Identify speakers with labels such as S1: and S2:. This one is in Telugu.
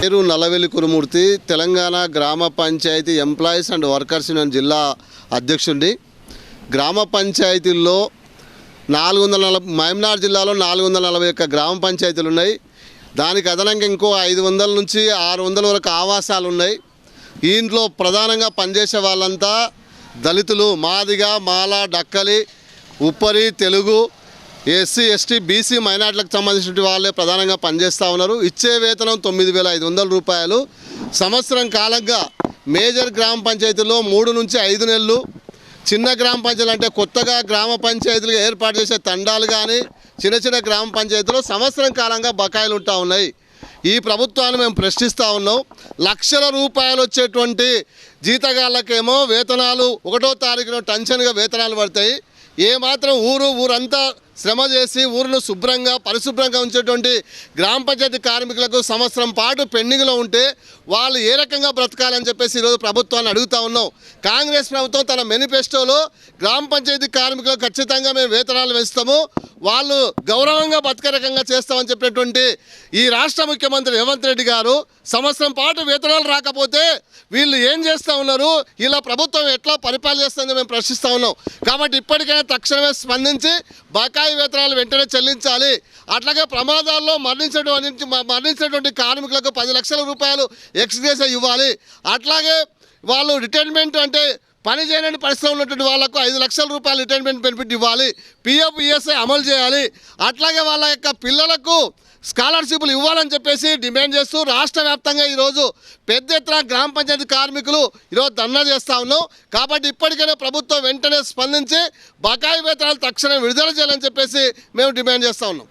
S1: పేరు నల్లవెల్లి కురుమూర్తి తెలంగాణ గ్రామ panchayati employees and workers union జిల్లా అధ్యక్షుడిని గ్రామ పంచాయతీల్లో నాలుగు వందల నలభై మహమ్నార్ జిల్లాలో నాలుగు వందల నలభై ఒక్క గ్రామ పంచాయతీలు ఉన్నాయి దానికి అదనంగా ఇంకో ఐదు వందల నుంచి ఆరు వందల వరకు ఆవాసాలు ఉన్నాయి ఇంట్లో ప్రధానంగా పనిచేసే వాళ్ళంతా దళితులు Madiga Mala Dakkali Uppari Telugu SC ST BC మైనార్టీలకు సంబంధించిన వాళ్ళే ప్రధానంగా పనిచేస్తూ ఉన్నారు. ఇచ్చే వేతనం తొమ్మిది వేల ఐదు వందల రూపాయలు. సంవత్సరం కాలంగా మేజర్ గ్రామ పంచాయతీలో మూడు నుంచి ఐదు నెలలు. చిన్న గ్రామ పంచాయతీలు అంటే కొత్తగా గ్రామ పంచాయతీలు ఏర్పాటు చేసే తండాలు కానీ చిన్న చిన్న గ్రామ పంచాయతీలో సంవత్సరం కాలంగా బకాయిలు ఉంటా ఉన్నాయి. ఈ ప్రభుత్వాన్ని మేము ప్రశ్నిస్తూ ఉన్నాం. లక్షల రూపాయలు వచ్చేటువంటి జీతగాళ్ళకేమో వేతనాలు ఒకటో తారీఖున టెన్షన్గా వేతనాలు పడతాయి. ఏ మాత్రం ఊరు ఊరంతా శ్రమ చేసి ఊరిని శుభ్రంగా పరిశుభ్రంగా ఉంచేటువంటి గ్రామ పంచాయతీ కార్మికులకు సంవత్సరం పాటు పెండింగ్లో ఉంటే వాళ్ళు ఏ రకంగా బ్రతకాలని చెప్పేసి ఈరోజు ప్రభుత్వాన్ని అడుగుతా ఉన్నాం. కాంగ్రెస్ ప్రభుత్వం తన మేనిఫెస్టోలో గ్రామ పంచాయతీ కార్మికులకు ఖచ్చితంగా మేము వేతనాలు వేస్తాము. వాళ్ళు గౌరవంగా బతికే రకంగా చేస్తామని చెప్పినటువంటి ఈ రాష్ట్ర ముఖ్యమంత్రి రేవంత్ రెడ్డి గారు సంవత్సరం పాటు వేతనాలు రాకపోతే వీళ్ళు ఏం చేస్తూ ఉన్నారు? ఇలా ప్రభుత్వం ఎట్లా పరిపాలన చేస్తుందని మేము ప్రశ్నిస్తూ ఉన్నాం. కాబట్టి ఇప్పటికైనా తక్షణమే స్పందించి బకాయి వేతనాలు వెంటనే చెల్లించాలి. అట్లాగే ప్రమాదాల్లో మరణించినటువంటి మరణించినటువంటి కార్మికులకు పది లక్షల రూపాయలు ఎక్స్గ్రేస్ ఇవ్వాలి. అట్లాగే వాళ్ళు రిటైర్మెంట్ అంటే పని చేయని పరిస్థితులు ఉన్నటువంటి వాళ్ళకు ఐదు లక్షల రూపాయలు రిటైర్మెంట్ బెనిఫిట్ ఇవ్వాలి. పిఎఫ్ ఈఎస్ఐ అమలు చేయాలి. అట్లాగే వాళ్ళ యొక్క పిల్లలకు స్కాలర్షిప్లు ఇవ్వాలని చెప్పేసి డిమాండ్ చేస్తూ రాష్ట్ర వ్యాప్తంగా ఈరోజు పెద్ద ఎత్తున గ్రామ పంచాయతీ కార్మికులు ఈరోజు ధర్నా చేస్తూ ఉన్నాం. కాబట్టి ఇప్పటికైనా ప్రభుత్వం వెంటనే స్పందించి బకాయి వేతనాలు తక్షణం విడుదల చేయాలని చెప్పేసి మేము డిమాండ్ చేస్తూ ఉన్నాం.